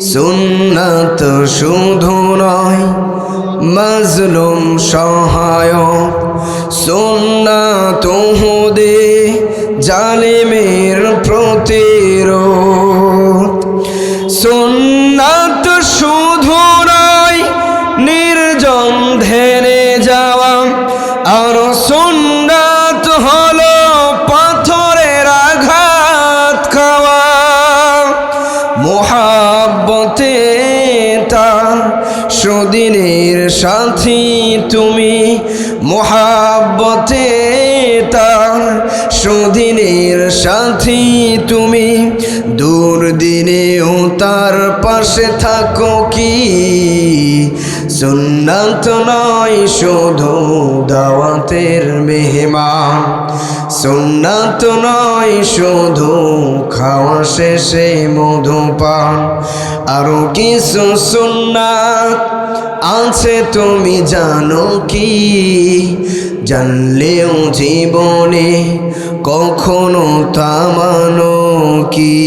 সুন্নাত শুধু নয় মজলুম সহায় সুন্নাত হুদে জালিমের প্রতিরোধ। সুন্নাত মোহাব্বতে তার সুদিনের সাথী তুমি। মোহাব্বতে তার সুদিনের সাথী তুমি। দূর দিনেও তার পাশে থাকো কি? সুন্নাত নয়, শুধু দাওয়াতের মেহমান। সুন্নাত নয়, শুধু খাওয়া শেষে মধুপান আরও কিছু সুন্নাত আছে তুমি জানো কি? জানলেও জীবনে কখনো তা মানো কি?